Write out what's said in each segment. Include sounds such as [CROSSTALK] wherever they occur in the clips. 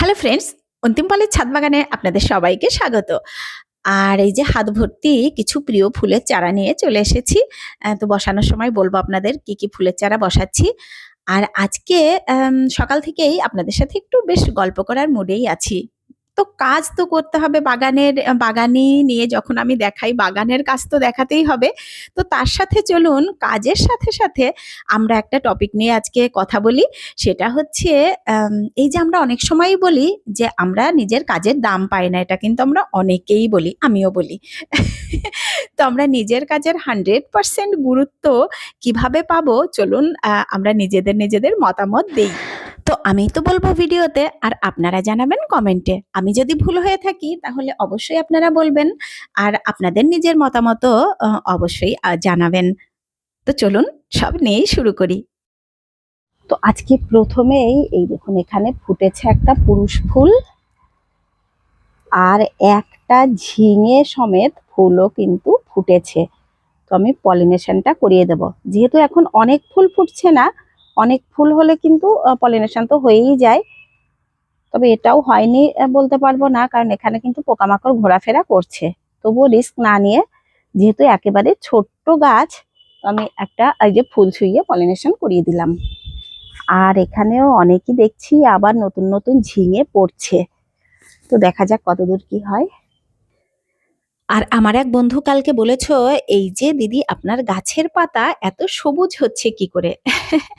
Hello friends অন্তিম পালের ছাদ বাগানে আপনাদের সবাইকে স্বাগত। আর এই যে হাত ভর্তি কিছু প্রিয় ফুলের চারা নিয়ে চলে এসেছি। তো বসানোর সময় বলব আপনাদের কি কি ফুলের চারা বসাচ্ছি। আর আজকে সকাল থেকেই আপনাদের সাথে একটু বেশ গল্প করার মুডেই আছি। তো কাজ তো করতে হবে বাগানের বাগানি নিয়ে যখন আমি দেখাই, বাগানের কাজ তো দেখাতেই হবে। তো তার সাথে চলুন, কাজের সাথে সাথে আমরা একটা টপিক নিয়ে আজকে কথা বলি। সেটা হচ্ছে এই যে আমরা অনেক সময়ই বলি যে আমরা নিজের কাজের দাম পাই না, এটা কিন্তু আমরা অনেকেই বলি, আমিও বলি। [LAUGHS] তো আমরা নিজের কাজের হান্ড্রেড পার্সেন্ট গুরুত্ব কীভাবে পাবো? চলুন আমরা নিজেদের নিজেদের মতামত দিই। তো আমি তো বলব ভিডিওতে, আর আপনারা জানাবেন কমেন্টে। আমি যদি ভুল হয়ে থাকি, তাহলে অবশ্যই আপনারা বলবেন, আর আপনাদের নিজের মতামতও অবশ্যই জানাবেন। তো চলুন, সব নিয়েই শুরু করি। তো আজকে প্রথমেই, এই দেখুন, এখানে ফুটেছে একটা পুরুষ ফুল, আর একটা ঝিঙে সমেত ফুলও কিন্তু ফুটেছে। তো আমি পলিনেশনটা করিয়ে দেব। যেহেতু এখন অনেক ফুল ফুটছে না অনেক ফুল হলে কিন্তু পলিনেশন তো হয়েই যায়। তবে এটাও হয়নি বলতে পারব না, কারণ এখানে কিন্তু পোকামাকড় ঘোরাফেরা করছে। তবুও রিস্ক না নিয়ে, যেহেতু একেবারে ছোট্ট গাছ আমি একটা, এই যে ফুল ছুঁয়ে পলিনেশন করিয়ে দিলাম। আর এখানেও অনেকই দেখছি, আবার নতুন নতুন ঝিঙে পড়ছে। তো দেখা যাক কতদূর কি হয়। আর আমার এক বন্ধু কালকে বলেছ, এই যে দিদি, আপনার গাছের পাতা এত সবুজ হচ্ছে কি করে? [LAUGHS]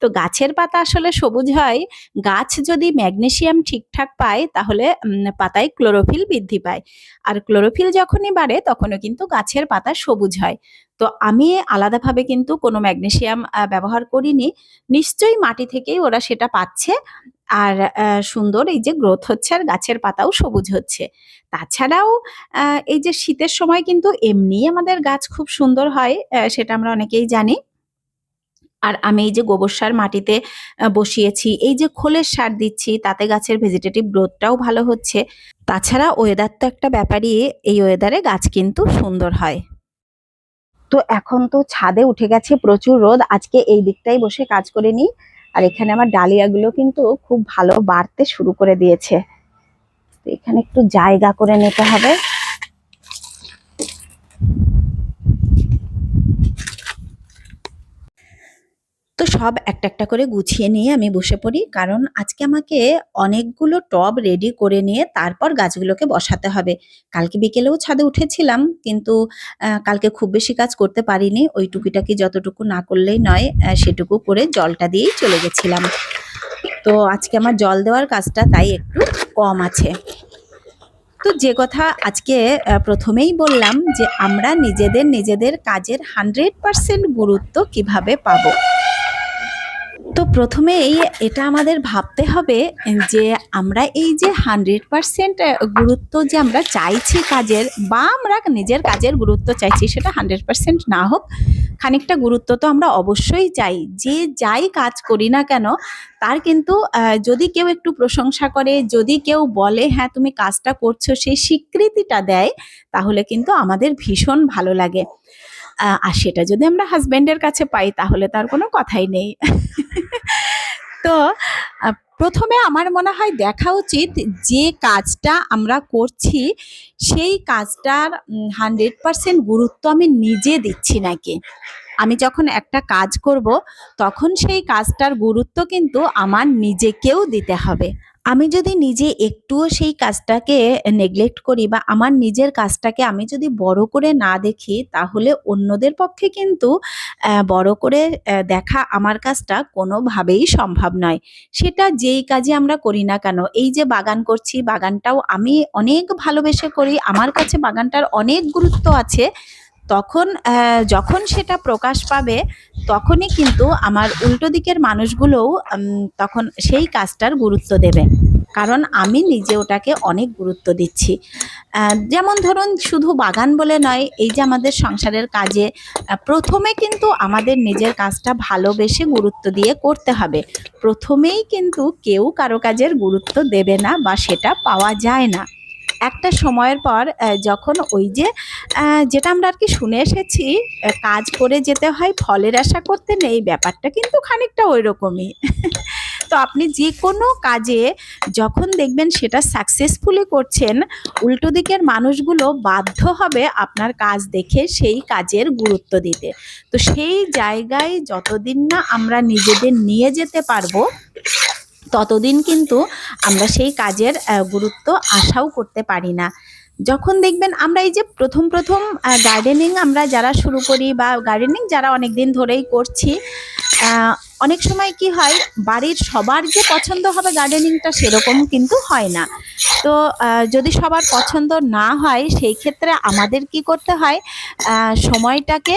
তো গাছের পাতা আসলে সবুজ হয়। গাছ যদি ম্যাগনেসিয়াম ঠিকঠাক পায়, তাহলে পাতায় ক্লোরোফিল বৃদ্ধি পায়। আর ক্লোরোফিল যখনই বাড়ে, তখনও কিন্তু গাছের পাতা সবুজ হয়। তো আমি আলাদাভাবে কিন্তু কোনো ম্যাগনেশিয়াম ব্যবহার করিনি। নিশ্চয়ই মাটি থেকেই ওরা সেটা পাচ্ছে। আর সুন্দর এই যে গ্রোথ হচ্ছে আর গাছের পাতাও সবুজ হচ্ছে। তাছাড়াও এই যে শীতের সময় কিন্তু এমনিই আমাদের গাছ খুব সুন্দর হয় সেটা আমরা অনেকেই জানি। আর আমি এই যে গোবর সার মাটিতে বসিয়েছি, এই যে খোলের সার দিচ্ছি, তাতে গাছের ভেজিটেটিভ গ্রোথটাও ভালো হচ্ছে। তাছাড়া ওয়েদার তো একটা ব্যাপারই, এই ওয়েদারে গাছ কিন্তু সুন্দর হয়। তো এখন তো ছাদে উঠে গেছে প্রচুর রোদ, আজকে এই দিকটাই বসে কাজ করে নিই। আর এখানে আমার ডালিয়াগুলো কিন্তু খুব ভালো বাড়তে শুরু করে দিয়েছে। তো এখানে একটু জায়গা করে নিতে হবে। তো সব একটা একটা করে গুছিয়ে নিয়ে আমি বসে পড়ি। কারণ আজকে আমাকে অনেকগুলো টব রেডি করে নিয়ে তারপর গাছগুলোকে বসাতে হবে। কালকে বিকেলেও ছাদে উঠেছিলাম, কিন্তু কালকে খুব বেশি কাজ করতে পারিনি। ওই টুকিটাকি যতটুকু না করলেই নয় সেটুকু করে জলটা দিয়েই চলে গেছিলাম। তো আজকে আমার জল দেওয়ার কাজটা তাই একটু কম আছে। তো যে কথা আজকে প্রথমেই বললাম যে আমরা নিজেদের নিজেদের কাজের হান্ড্রেড পার্সেন্ট গুরুত্ব কীভাবে পাবো। তো প্রথমেই এটা আমাদের ভাবতে হবে যে আমরা এই যে হান্ড্রেড পার্সেন্ট গুরুত্ব যে আমরা চাইছি কাজের বা আমরা নিজের কাজের গুরুত্ব চাইছি সেটা হান্ড্রেড পার্সেন্ট না হোক, খানিকটা গুরুত্ব তো আমরা অবশ্যই চাই। যে যাই কাজ করি না কেন, তার কিন্তু যদি কেউ একটু প্রশংসা করে, যদি কেউ বলে হ্যাঁ তুমি কাজটা করছ সেই স্বীকৃতিটা দেয়, তাহলে কিন্তু আমাদের ভীষণ ভালো লাগে। আর সেটা যদি আমরা হাজবেন্ডের কাছে পাই, তাহলে তার কোনো কথাই নেই। [LAUGHS] তো প্রথমে আমার মনে হয় দেখা উচিত যে কাজটা আমরা করছি, সেই কাজটার হান্ড্রেড পার্সেন্ট গুরুত্ব আমি নিজে দিচ্ছি নাকি? আমি যখন একটা কাজ করব, তখন সেই কাজটার গুরুত্ব কিন্তু আমার নিজেকেও দিতে হবে। আমি যদি নিজে একটুও সেই কাজটাকে নেগলেক্ট করি বা আমার নিজের কাজটাকে আমি যদি বড় করে না দেখি, তাহলে অন্যদের পক্ষে কিন্তু বড় করে দেখা আমার কাজটা কোনোভাবেই সম্ভব নয়। সেটা যেই কাজে আমরা করি না কেন, এই যে বাগান করছি, বাগানটাও আমি অনেক ভালোবেসে করি, আমার কাছে বাগানটার অনেক গুরুত্ব আছে। তখন যখন সেটা প্রকাশ পাবে, তখনই কিন্তু আমার উল্টো দিকের মানুষগুলোও তখন সেই কাজটার গুরুত্ব দেবে। কারণ আমি নিজে ওটাকে অনেক গুরুত্ব দিচ্ছি। যেমন ধরুন, শুধু বাগান বলে নয়, এই যে আমাদের সংসারের কাজে প্রথমে কিন্তু আমাদের নিজের কাজটা ভালোবেসে গুরুত্ব দিয়ে করতে হবে। প্রথমেই কিন্তু কেউ কারও কাজের গুরুত্ব দেবে না বা সেটা পাওয়া যায় না। একটা সময়ের পর যখন ওই যে যেটা আমরা আর কি শুনে এসেছি কাজ করে যেতে হয়, ফলের আশা করতে নেই, ব্যাপারটা কিন্তু খানিকটা ওই রকমই। তো আপনি যে কোনো কাজে যখন দেখবেন সেটা সাকসেসফুলি করছেন, উল্টো দিকের মানুষগুলো বাধ্য হবে আপনার কাজ দেখে সেই কাজের গুরুত্ব দিতে। তো সেই জায়গায় যতদিন না আমরা নিজেদের নিয়ে যেতে পারব ততদিন কিন্তু আমরা সেই কাজের গুরুত্ব আশাও করতে পারি না। যখন দেখবেন আমরা এই যে প্রথম প্রথম গার্ডেনিং আমরা যারা শুরু করি বা গার্ডেনিং যারা অনেক দিন ধরেই করছি অনেক সময় কি হয়, বাড়ির সবার যে পছন্দ হবে গার্ডেনিংটা সেরকম কিন্তু হয় না। তো যদি সবার পছন্দ না হয়, সেই ক্ষেত্রে আমাদের কি করতে হয় সময়টাকে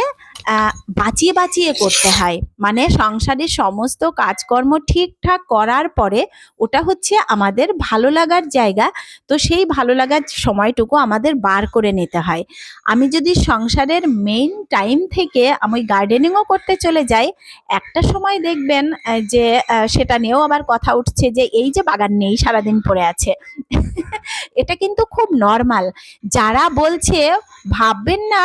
বাঁচিয়ে বাঁচিয়ে করতে হয়। মানে সংসারের সমস্ত কাজকর্ম ঠিকঠাক করার পরে ওটা হচ্ছে আমাদের ভালো লাগার জায়গা। তো সেই ভালো লাগার সময়টুকু আমাদের বার করে নিতে হয়। আমি যদি সংসারের মেইন টাইম থেকে আমি গার্ডেনিংও করতে চলে যাই একটা সময় দেখবেন যে সেটা নিয়েও আবার কথা উঠছে যে এই যে বাগান নেই সারাদিন পড়ে আছে। [LAUGHS] এটা কিন্তু খুব নর্মাল যারা বলছে ভাববেন না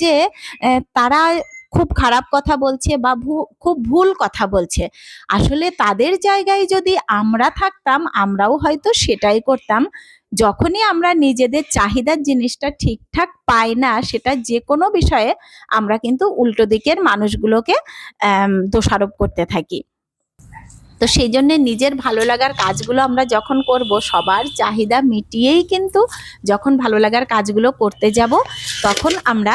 যে আহ, তারা খুব খারাপ কথা বলছে বা খুব ভুল কথা বলছে। আসলে তাদের জায়গায় যদি আমরা থাকতাম, আমরাও হয়তো সেটাই করতাম। যখনই আমরা নিজেদের চাহিদার জিনিসটা ঠিকঠাক পাই না, সেটা যে কোনো বিষয়ে আমরা কিন্তু উল্টো দিকের মানুষগুলোকে দোষারোপ করতে থাকি। তো সেই জন্যে নিজের ভালো লাগার কাজগুলো আমরা যখন করব, সবার চাহিদা মিটিয়েই কিন্তু যখন ভালো লাগার কাজগুলো করতে যাব, তখন আমরা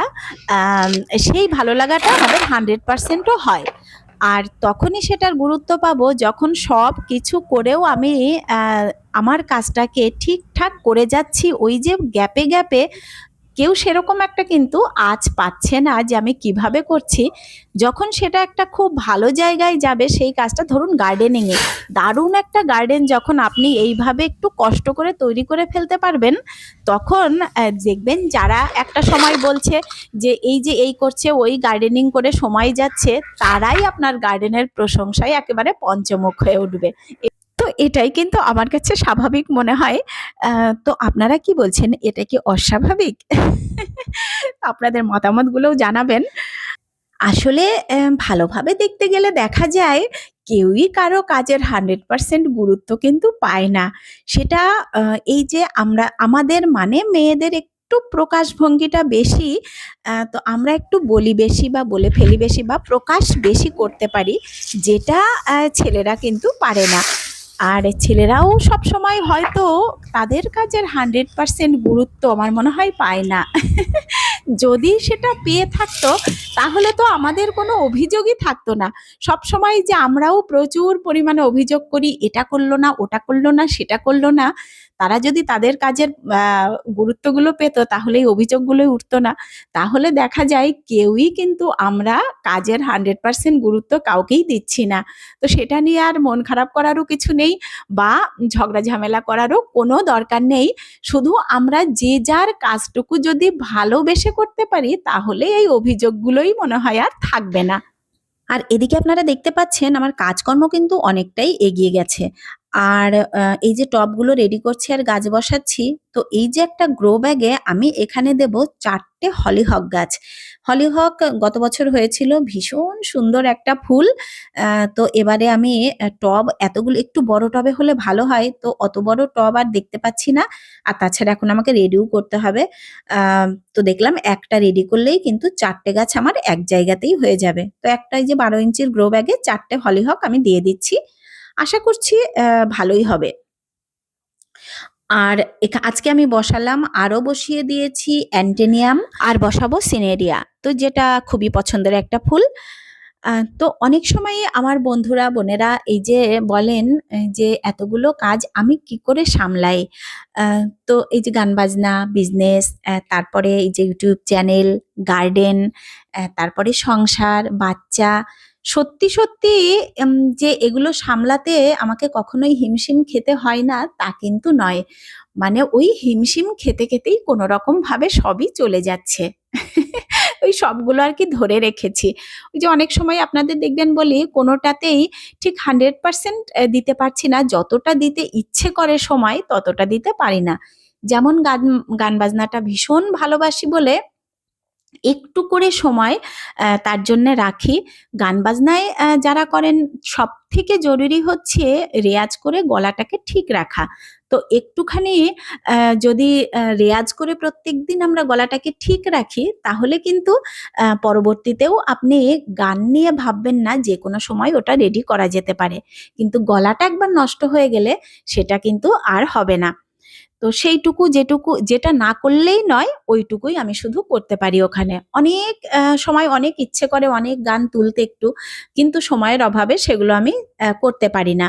সেই ভালো লাগাটা আমাদের হান্ড্রেড পার্সেন্টও হয়। আর তখনই সেটার গুরুত্ব পাবো যখন সব কিছু করেও আমি আমার কাজটাকে ঠিকঠাক করে যাচ্ছি, ওই যে গ্যাপে গ্যাপে কেউ সেরকম একটা কিন্তু আজ পাচ্ছে না যে আমি কীভাবে করছি। যখন সেটা একটা খুব ভালো জায়গায় যাবে, সেই কাজটা ধরুন গার্ডেনিংয়ে দারুণ একটা গার্ডেন যখন আপনি এইভাবে একটু কষ্ট করে তৈরি করে ফেলতে পারবেন, তখন দেখবেন যারা একটা সময় বলছে যে এই যে এই করছে, ওই গার্ডেনিং করে সময় যাচ্ছে, তারাই আপনার গার্ডেনের প্রশংসায় একেবারে পঞ্চমুখ হয়ে উঠবে। এটাই কিন্তু আমার কাছে স্বাভাবিক মনে হয়। তো আপনারা কি বলছেন? এটা কি অস্বাভাবিক? [LAUGHS] আপনাদের মতামতগুলোও জানাবেন। আসলে ভালোভাবে দেখতে গেলে দেখা যায়, কেউই কারও কাজের হান্ড্রেড পার্সেন্ট গুরুত্ব কিন্তু পায় না। সেটা এই যে আমরা, আমাদের মানে মেয়েদের একটু প্রকাশভঙ্গিটা বেশি তো আমরা একটু বলি বেশি বা বলে ফেলি বেশি বা প্রকাশ বেশি করতে পারি, যেটা ছেলেরা কিন্তু পারে না। আর ছেলেরাও সব সময় হয়তো তাদের কাজের হান্ড্রেড পারসেন্ট গুরুত্ব আমার মনে হয় পায় না। [LAUGHS] যদি সেটা পেয়ে থাকতো, তাহলে তো আমাদের কোনো অভিযোগই থাকতো না। সব সময় যে আমরাও প্রচুর পরিমাণে অভিযোগ করি, এটা করল না, ওটা করল না, সেটা করল না। তারা যদি তাদের কাজের গুরুত্বগুলো পেত, তাহলে এই অভিযোগগুলোই উঠতো না। তাহলে দেখা যায় কেউই কিন্তু আমরা কাজের হান্ড্রেড পার্সেন্ট গুরুত্ব কাউকেই দিচ্ছি না। তো সেটা নিয়ে আর মন খারাপ করারও কিছু নেই বা ঝগড়া ঝামেলা করারও কোনো দরকার নেই। শুধু আমরা যে যার কাজটুকু যদি ভালোবেসে করতে পারি, তাহলে এই অভিযোগগুলোই মনে হয় আর থাকবে না। আর এদিকে আপনারা দেখতে পাচ্ছেন, আমার কাজকর্ম কিন্তু অনেকটাই এগিয়ে গেছে। আর এই যে টবগুলো রেডি করছি আর গাছ বসাচ্ছি, তো এই যে একটা গ্রো ব্যাগে আমি এখানে দেব চারটে হলিহক গাছ। হলিহক গত বছর হয়েছিল ভীষণ সুন্দর একটা ফুল তো এবারে আমি টব এতগুলো, একটু বড় টবে হলে ভালো হয়, তো অত বড় টব আর দেখতে পাচ্ছি না, আর তাছাড়া এখন আমাকে রেডিও করতে হবে। তো দেখলাম একটা রেডি করলেই কিন্তু চারটে গাছ আমার এক জায়গাতেই হয়ে যাবে। তো একটা এই যে বারো ইঞ্চির গ্রো ব্যাগে চারটে হলিহক আমি দিয়ে দিচ্ছি। আশা করছি ভালোই হবে। আর আজকে আমি বসালাম, আরও বসিয়ে দিয়েছি অ্যান্টেনিয়াম, আর বসাবো সিনেরিয়া। তো যেটা খুবই পছন্দের একটা ফুল। তো অনেক সময় আমার বন্ধুরা, বোনেরা এই যে বলেন যে এতগুলো কাজ আমি কি করে সামলাই? তো এই যে গান বাজনা, বিজনেস তারপরে এই যে ইউটিউব চ্যানেল, গার্ডেন তারপরে সংসার, বাচ্চা সত্যি সত্যি যে এগুলো সামলাতে আমাকে কখনোই হিমশিম খেতে হয় না, তা কিন্তু নয়। মানে ওই হিমশিম খেতে খেতেই কোনো রকম ভাবে সবই চলে যাচ্ছে। [LAUGHS] ওই সবগুলো আর কি ধরে রেখেছি। ওই যে অনেক সময় আপনাদের দেখবেন বলি, কোনোটাতেই ঠিক হান্ড্রেড পার্সেন্ট দিতে পারছি না। যতটা দিতে ইচ্ছে করে সময়, ততটা দিতে পারি না। যেমন গান গান বাজনাটা ভীষণ ভালোবাসি বলে একটু করে সময় তার জন্য রাখি। গান বাজনায় যারা করেন সব থেকে জরুরি হচ্ছে রেয়াজ করে গলাটাকে ঠিক রাখা। তো একটুখানি যদি রেয়াজ করে প্রত্যেক দিন আমরা গলাটাকে ঠিক রাখি, তাহলে কিন্তু পরবর্তীতেও আপনি গান নিয়ে ভাববেন না, যে কোনো সময় ওটা রেডি করা যেতে পারে। কিন্তু গলাটা একবার নষ্ট হয়ে গেলে, সেটা কিন্তু আর হবে না। তো সেইটুকু যেটুকু, যেটা না করলেই নয়, ওইটুকুই আমি শুধু করতে পারি ওখানে। অনেক সময় অনেক ইচ্ছে করে অনেক গান তুলতে একটু, কিন্তু সময়ের অভাবে সেগুলো আমি করতে পারি না।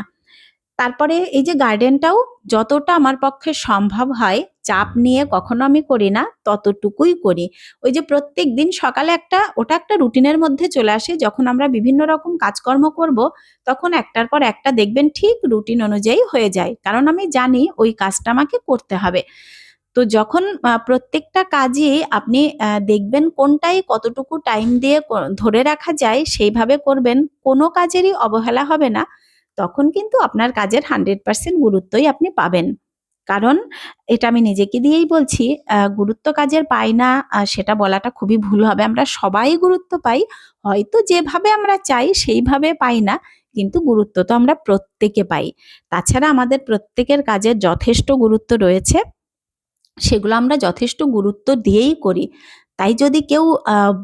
তারপরে এই যে গার্ডেনটাও যতটা আমার পক্ষে সম্ভব হয় চাপ নিয়ে কখনো আমি করি না ততটুকুই করি। ওই যে প্রত্যেক দিন সকালে একটা ওটা একটা রুটিনের মধ্যে চলে আসে যখন আমরা বিভিন্ন রকম কাজকর্ম করব তখন একটার পর একটা দেখবেন ঠিক রুটিন অনুযায়ী হয়ে যায়। কারণ আমি জানি ওই কাজটা আমাকে করতে হবে। তো যখন প্রত্যেকটা কাজে আপনি দেখবেন কোনটাই কতটুকু টাইম দিয়ে ধরে রাখা যায় সেইভাবে করবেন। কোনো কাজেরই অবহেলা হবে না। তখন কিন্তু আপনার কাজের হান্ড্রেড পার্সেন্ট গুরুত্বই আপনি পাবেন। কারণ এটা আমি নিজেকে দিয়েই বলছি গুরুত্ব কাজের পাই না সেটা বলাটা খুবই ভুল হবে। আমরা সবাই গুরুত্ব পাই, হয়তো যেভাবে আমরা চাই সেইভাবে পাই না, কিন্তু গুরুত্ব তো আমরা প্রত্যেকে পাই। তাছাড়া আমাদের প্রত্যেকের কাজের যথেষ্ট গুরুত্ব রয়েছে, সেগুলো আমরা যথেষ্ট গুরুত্ব দিয়েই করি। তাই যদি কেউ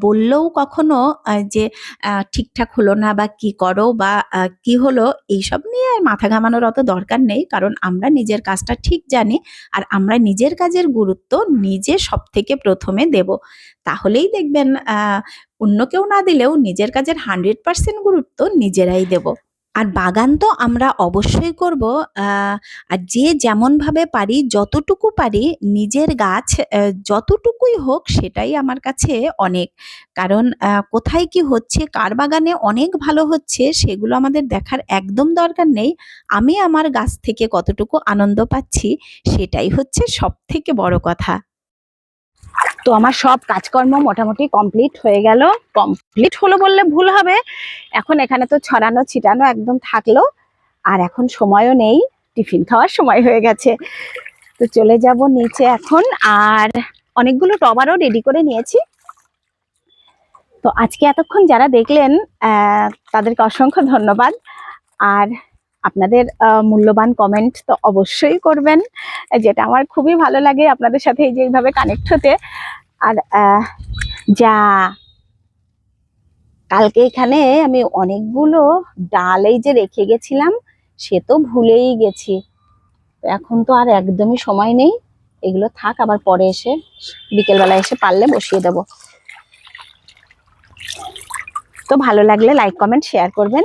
বললেও কখনো যে ঠিকঠাক হলো না বা কি করো বা কি হলো, এইসব নিয়ে আর মাথা ঘামানোর অত দরকার নেই। কারণ আমরা নিজের কাজটা ঠিক জানি আর আমরা নিজের কাজের গুরুত্ব নিজে সব থেকে প্রথমে দেব। তাহলেই দেখবেন অন্য কেউ না দিলেও নিজের কাজের হান্ড্রেড পার্সেন্ট গুরুত্ব নিজেরাই দেব। আর বাগান তো আমরা অবশ্যই করব আর যে যেমনভাবে পারি, যতটুকু পারি, নিজের গাছ যতটুকুই হোক সেটাই আমার কাছে অনেক। কারণ কোথায় কি হচ্ছে, কার বাগানে অনেক ভালো হচ্ছে, সেগুলো আমাদের দেখার একদম দরকার নেই। আমি আমার গাছ থেকে কতটুকু আনন্দ পাচ্ছি, সেটাই হচ্ছে সব থেকে বড় কথা। তো আমার সব কাজকর্ম মোটামুটি কমপ্লিট হয়ে গেল। কমপ্লিট হলো বললে ভুল হবে। এখন এখানে তো ছড়ানো, ছিটানো একদম থাকল। আর এখন সময়ও নেই। টিফিন খাওয়ার সময় হয়ে গেছে। তো চলে যাব নিচে এখন। আর অনেকগুলো টবারও রেডি করে নিয়েছি। তো আজকে এতক্ষণ যারা দেখলেন তাদেরকে অসংখ্য ধন্যবাদ। আর আপনাদের মূল্যবান কমেন্ট তো অবশ্যই করবেন, যেটা আমার খুবই ভালো লাগে আপনাদের সাথে এই যে এইভাবে কানেক্ট হতে। আর যা, কালকে এখানে আমি অনেকগুলো ডাল এই যে রেখে গেছিলাম, সে তো ভুলেই গেছি। এখন তো আর একদমই সময় নেই, এগুলো থাক আবার পরে এসে, বিকেলবেলা এসে পারলে বসিয়ে দেব। তো ভালো লাগলে লাইক কমেন্ট শেয়ার করবেন।